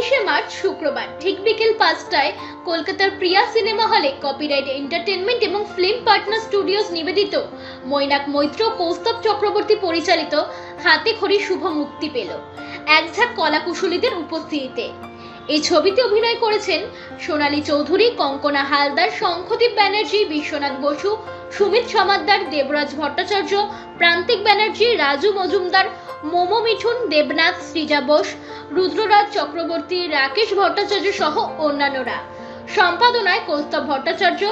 উনত্রিশে মার্চ, শুক্রবার, ঠিক বিকেল পাঁচটায় কলকাতার প্রিয়া সিনেমা হলে কপিরাইট এন্টারটেনমেন্ট এবং ফিল্ম পার্টনার স্টুডিওস নিবেদিত। মৈনাক মৈত্র, কৌস্তব চক্রবর্তী পরিচালিত, হাতে খড়ি শুভ মুক্তি পেল। এক ঝাঁক কলাকুশলীদের উপস্থিতিতে। এই ছবিতে অভিনয় করেছেন সোনালী চৌধুরী, কঙ্কনা হালদার, শঙ্খদীপ ব্যানার্জি, বিশ্বনাথ বসু, সুমিত সমাদ্দার, দেবরাজ ভট্টাচার্য, প্রান্তিক ব্যানার্জি, রাজু মজুমদার মোমো মিঠুন, দেবনাথ, সৃজা বোস, রুদ্ররাজ চক্রবর্তী, রাকেশ ভট্টাচার্য সহ অন্যান্যরা। সম্পাদনায় কৌস্তব ভট্টাচার্য,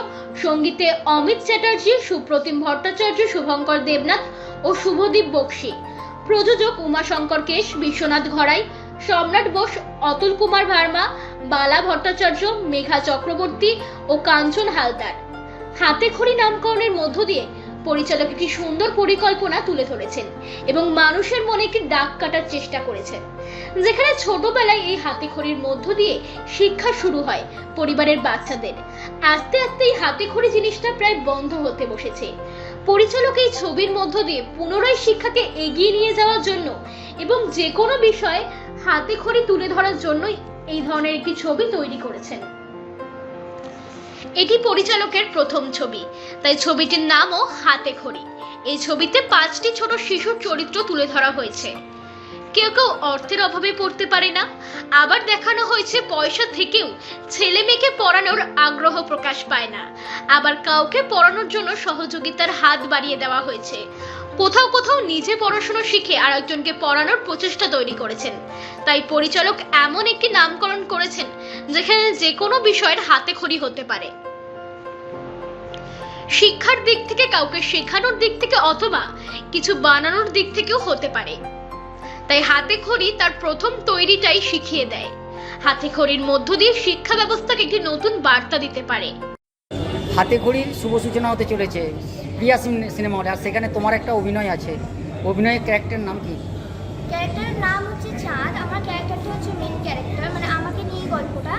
সঙ্গীতে অমিত চ্যাটার্জি, সুপ্রতিম ভট্টাচার্য, শুভঙ্কর দেবনাথ ও শুভদীপ বক্সি। প্রযোজক উমাশঙ্কর কেশ, বিশ্বনাথ ঘরাই সম্রাট বোস, অতুল কুমার ভার্মা, বালা ভট্টাচার্য, মেঘা চক্রবর্তী ও কাঞ্চন হালদার। হাতে খড়ি নামকরণের মধ্য দিয়ে পরিচালক একটি সুন্দর পরিকল্পনা তুলে ধরেছেন এবং মানুষের মনে একটি দাগ কাটার চেষ্টা করেছেন। যেখানে ছোটবেলায় এই হাতে খড়ির মধ্য দিয়ে শিক্ষা শুরু হয় পরিবারের বাচ্চাদের। আস্তে আস্তে এই হাতে খড়ি জিনিসটা প্রায় বন্ধ হতে বসেছে। পরিচালক এই ছবির মধ্য দিয়ে পুনরায় শিক্ষাকে এগিয়ে নিয়ে যাওয়ার জন্য এবং যে কোনো বিষয়ে হাতে খড়ি তুলে ধরার জন্যই এই ধরনের একটি ছবি তৈরি করেছেন। এটি পরিচালকের প্রথম ছবি। তাই ছবিটির নামও হাতে খড়ি। এই ছবিতে পাঁচটি ছোট শিশুর চরিত্র তুলে ধরা হয়েছে। কেউ কেউ অর্থের অভাবে পড়তে পারে না। আবার দেখানো হয়েছে পয়সা থেকেও ছেলে মেয়েকে পড়ানোর আগ্রহ প্রকাশ পায় না। আবার কাউকে পড়ানোর জন্য সহযোগিতার হাত বাড়িয়ে দেওয়া হয়েছে। কোথাও কোথাও নিজে পড়াশোনা শিখে আর একজনকে পড়ানোর প্রচেষ্টা তৈরি করেছেন। তাই পরিচালক এমন একটি নামকরণ করেছেন, যেখানে যে কোনো বিষয়ের হাতে খড়ি হতে পারে। শিক্ষার দিক থেকে কাউকে শেখানোর দিক থেকে অথবা কিছু বানানোর দিক থেকেও হতে পারে। তাই হাতে খড়ি তার প্রথম তৈরিটাই শিখিয়ে দেয়। হাতে খড়ির মধ্য দিয়ে শিক্ষা ব্যবস্থাকে একটি নতুন বার্তা দিতে পারে। হাতে খড়ির শুভ সূচনা হতে চলেছে। প্রিয়া সিন- সিনেমা হলে। আর সেখানে তোমার একটা অভিনয় আছে। অভিনয়ের ক্যারেক্টার নাম কি? ক্যারেক্টারের নাম হচ্ছে চাঁদ। আমার ক্যারেক্টারটা হচ্ছে মেন ক্যারেক্টার মানে আমাকে নিয়ে গল্পটা।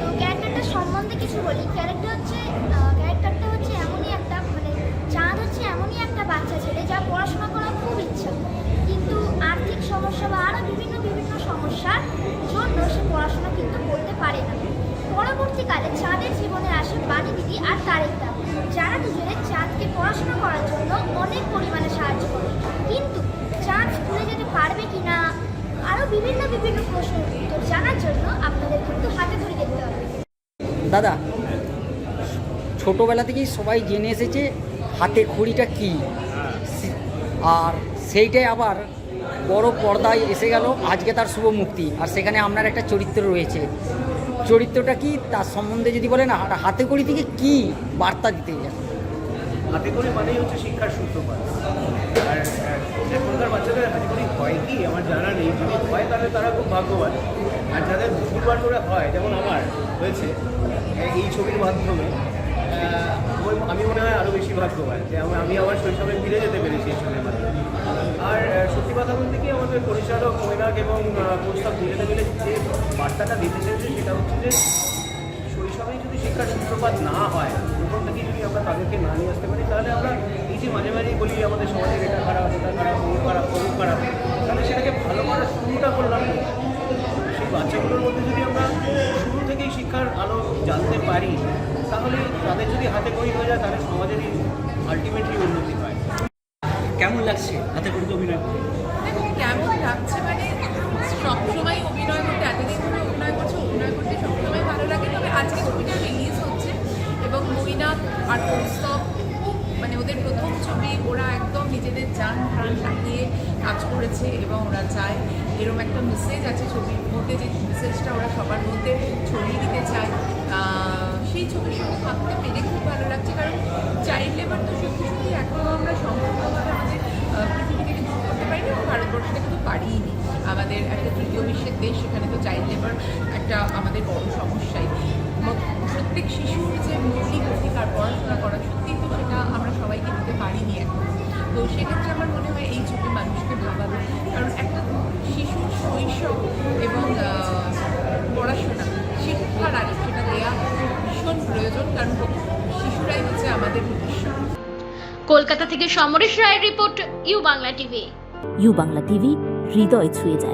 তো ক্যারেক্টারটা সম্বন্ধে কিছু বলি। ক্যারেক্টার হচ্ছে ক্যারেক্টারটা হচ্ছে এমনই একটা মানে চাঁদ হচ্ছে এমনই একটা বাচ্চা ছেলে যা পড়াশোনা করার খুব ইচ্ছা। কিন্তু আর্থিক সমস্যা বা আরও বিভিন্ন বিভিন্ন সমস্যার জন্য সে পরবর্তীকালে চাঁদের জীবনে আসে বাণী দিদি আর তারেকদা যারা দুজনে চাঁদকে পড়াশোনা করার জন্য অনেক পরিমাণে সাহায্য করে। কিন্তু চাঁদ স্কুলে যেতে পারবে কি না আরও বিভিন্ন বিভিন্ন প্রশ্ন উত্তর জানার জন্য আপনাদের কিন্তু হাতে ধরে দেখতে হবে। দাদা ছোটোবেলা থেকেই সবাই জেনে এসেছে হাতে খড়িটা কি? সে- আর সেইটাই আবার বড় পর্দায় এসে গেল, আজকে তার শুভ মুক্তি। আর সেখানে আপনার একটা চরিত্র রয়েছে। চরিত্রটা কি? তার সম্বন্ধে যদি বলেন, আর হাতে খড়ি থেকে কি বার্তা দিতে চান? হাতে করে মানেই হচ্ছে শিক্ষার সূত্রপাত। আর এখনকার বাচ্চাদের হাতে করে হয় কি? আমার জানা নেই। যদি হয়, তাহলে তারা খুব ভাগ্যবান। আর যাদের ভুলবার করে হয়, যেমন আমার হয়েছে এই ছবির মাধ্যমে আমি মনে হয় আরও বেশি ভাগ্যবান যে আমি আমার শৈশবে ফিরে যেতে পেরেছি এই ছবির মাধ্যমে। আর সত্যি কথা বলতে কি আমাদের পরিচালক মৈনাক এবং প্রস্তাব দুজনে মিলে যে বার্তাটা দিতে চেয়েছে সেটা হচ্ছে যে শৈশবেই যদি শিক্ষার সূত্রপাত না হয় প্রথম থেকে যদি আমরা তাদেরকে না নিয়ে আসতে পারি, তাহলে আমরা এই যে মাঝে মাঝেই বলি আমাদের সমাজের এটা খারাপ, ওটা খারাপ ও খারাপ ও খারাপ, তাহলে সেটাকে ভালো করার শুরুটা করলাম। সেই বাচ্চাগুলোর মধ্যে যদি আমরা শুরু থেকেই শিক্ষার আলো জানতে পারি, তাহলে তাদের যদি হাতে করি হয়ে যায়, তাহলে সমাজেরই আলটিমেটলি উন্নতি হয়। কেমন লাগছে হাতে করি অভিনয় করে কেমন লাগছে মানে সবসময় অভিনয় করতে, এতদিন ধরে অভিনয় করছে, অভিনয় করতে সবসময় ভালো লাগে, তবে আজকে ছবিটা রিলিজ হচ্ছে এবং মৈনাক আর কৌস্তব মানে ওদের প্রথম ছবি, ওরা একদম নিজেদের যান প্রাণ লাগিয়ে কাজ করেছে এবং ওরা চায় এরকম একটা মেসেজ আছে ছবির মধ্যে যে মেসেজটা ওরা সবার মধ্যে ছড়িয়ে দিতে চায়। সেই ছবির সঙ্গে ভাবতে পেরে খুব ভালো লাগছে, কারণ চাইল্ড লেবার তো সত্যি সত্যি এখনও আমরা আমাদের একটা তৃতীয় বিশ্বের দেশ সেখানে তো চাইল্ড লেবার একটা আমাদের বড় সমস্যাই। প্রত্যেক শিশুর যে মৌলিক অধিকার পড়াশোনা করা সত্যি তো সেটা আমরা সবাইকে দিতে পারিনি এখন। তো সেক্ষেত্রে আমার মনে হয় এই ছবি মানুষকে ভাবাবে। কারণ একটা শিশুর শৈশব এবং আহ, পড়াশোনা শিক্ষার আগে সেটা দেওয়া ভীষণ প্রয়োজন কারণ শিশুরাই হচ্ছে আমাদের ভবিষ্যৎ কলকাতা থেকে সমরেশ রায়ের report U Bangla TV. U Bangla TV হৃদয় ছুঁয়ে যায়।